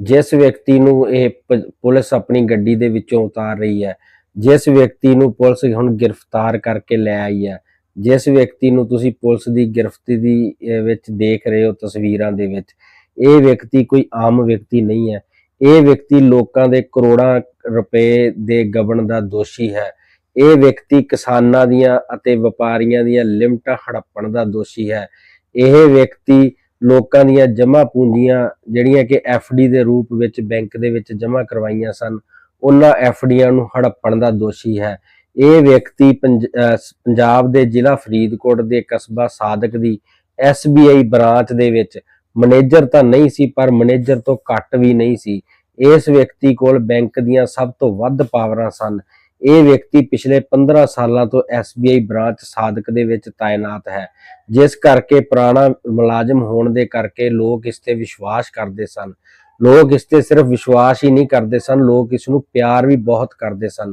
ਜਿਸ ਵਿਅਕਤੀ ਨੂੰ ਇਹ ਪੁਲਿਸ ਆਪਣੀ ਗੱਡੀ ਦੇ ਵਿੱਚੋਂ ਉਤਾਰ ਰਹੀ ਹੈ, ਜਿਸ ਵਿਅਕਤੀ ਨੂੰ ਪੁਲਿਸ ਹੁਣ ਗ੍ਰਿਫਤਾਰ ਕਰਕੇ ਲੈ ਆਈ ਹੈ, ਜਿਸ ਵਿਅਕਤੀ ਨੂੰ ਤੁਸੀਂ ਪੁਲਿਸ ਦੀ ਗ੍ਰਿਫਤੀ ਦੀ ਵਿੱਚ ਦੇਖ ਰਹੇ ਹੋ ਤਸਵੀਰਾਂ ਦੇ ਵਿੱਚ, ਇਹ ਵਿਅਕਤੀ ਕੋਈ ਆਮ ਵਿਅਕਤੀ ਨਹੀਂ ਹੈ। ਇਹ ਵਿਅਕਤੀ ਲੋਕਾਂ ਦੇ ਕਰੋੜਾਂ ਰੁਪਏ ਦੇ ਗਬਨ ਦਾ ਦੋਸ਼ੀ ਹੈ। ਇਹ ਵਿਅਕਤੀ ਕਿਸਾਨਾਂ ਦੀਆਂ ਅਤੇ ਵਪਾਰੀਆਂ ਦੀਆਂ ਲਿਮਟਾਂ ਹੜੱਪਣ ਦਾ ਦੋਸ਼ੀ ਹੈ। ਇਹ ਵਿਅਕਤੀ ਲੋਕਾਂ ਦੀਆਂ ਜਮ੍ਹਾਂ ਪੂੰਜੀਆਂ ਜਿਹੜੀਆਂ ਕਿ ਡੀ ਦੇ ਰੂਪ ਵਿੱਚ ਬੈਂਕ ਦੇ ਵਿੱਚ ਜਮ੍ਹਾਂ ਕਰਵਾਈਆਂ ਸਨ, ਉਹਨਾਂ ਡੀਆਂ ਨੂੰ ਹੜੱਪਣ ਦਾ ਦੋਸ਼ੀ ਹੈ। ਇਹ ਵਿਅਕਤੀ ਪੰਜ- ਅਹ ਪੰਜਾਬ ਦੇ ਜ਼ਿਲ੍ਹਾ ਫਰੀਦਕੋਟ ਦੇ ਕਸਬਾ ਸਾਦਕ ਦੀ SBI ਬ੍ਰਾਂਚ ਦੇ ਵਿੱਚ ਮੈਨੇਜਰ ਤਾਂ ਨਹੀਂ ਸੀ, ਪਰ ਮੈਨੇਜਰ ਤੋਂ ਘੱਟ ਵੀ ਨਹੀਂ ਸੀ। ਇਸ ਵਿਅਕਤੀ ਕੋਲ ਬੈਂਕ ਦੀਆਂ ਸਭ ਤੋਂ ਵੱਧ ਪਾਵਰਾਂ ਸਨ। ਇਹ ਵਿਅਕਤੀ ਪਿਛਲੇ 15 ਸਾਲਾਂ ਤੋਂ SBI ਬ੍ਰਾਂਚ ਸਾਦਕ ਦੇ ਵਿੱਚ ਤਾਇਨਾਤ ਹੈ, ਜਿਸ ਕਰਕੇ ਪੁਰਾਣਾ ਮੁਲਾਜ਼ਮ ਹੋਣ ਦੇ ਕਰਕੇ ਲੋਕ ਇਸ ਤੇ ਵਿਸ਼ਵਾਸ ਕਰਦੇ ਸਨ। ਲੋਕ ਇਸ ਤੇ ਸਿਰਫ ਵਿਸ਼ਵਾਸ ਹੀ ਨਹੀਂ ਕਰਦੇ ਸਨ, ਲੋਕ ਇਸ ਨੂੰ ਪਿਆਰ ਵੀ ਬਹੁਤ ਕਰਦੇ ਸਨ।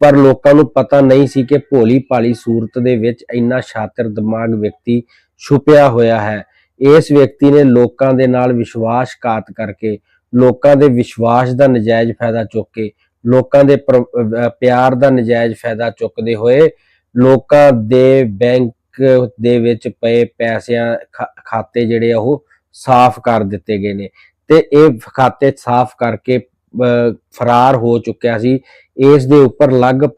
ਪਰ ਲੋਕਾਂ ਨੂੰ ਪਤਾ ਨਹੀਂ ਸੀ ਕਿ ਭੋਲੀ ਭਾਲੀ ਸੂਰਤ ਦੇ ਵਿੱਚ ਇੰਨਾ ਸ਼ਾਤਰ ਦਿਮਾਗ ਵਿਅਕਤੀ ਛੁਪਿਆ ਹੋਇਆ ਹੈ। ਇਸ ਵਿਅਕਤੀ ਨੇ ਲੋਕਾਂ ਦੇ ਨਾਲ ਵਿਸ਼ਵਾਸਘਾਤ ਕਰਕੇ, ਲੋਕਾਂ ਦੇ ਵਿਸ਼ਵਾਸ ਦਾ ਨਜਾਇਜ਼ ਫਾਇਦਾ ਚੁੱਕ ਕੇ ਲੋਕਾਂ ਦੇ ਪਿਆਰ ਦਾ ਨਜਾਇਜ਼ ਫਾਇਦਾ ਚੁੱਕਦੇ ਹੋਏ ਲੋਕਾਂ ਦੇ ਬੈਂਕ ਦੇ ਵਿੱਚ ਪਏ ਪੈਸਿਆਂ ਖਾਤੇ ਜਿਹੜੇ ਆ ਉਹ ਸਾਫ਼ ਕਰ ਦਿੱਤੇ ਗਏ ਨੇ। ਤੇ ਇਹ ਖਾਤੇ ਸਾਫ਼ ਕਰਕੇ ਅਹ, ਫਰਾਰ ਹੋ ਚੁੱਕਿਆ ਸੀ। ਇਸ ਦੇ ਉੱਪਰ ਲਗਭਗ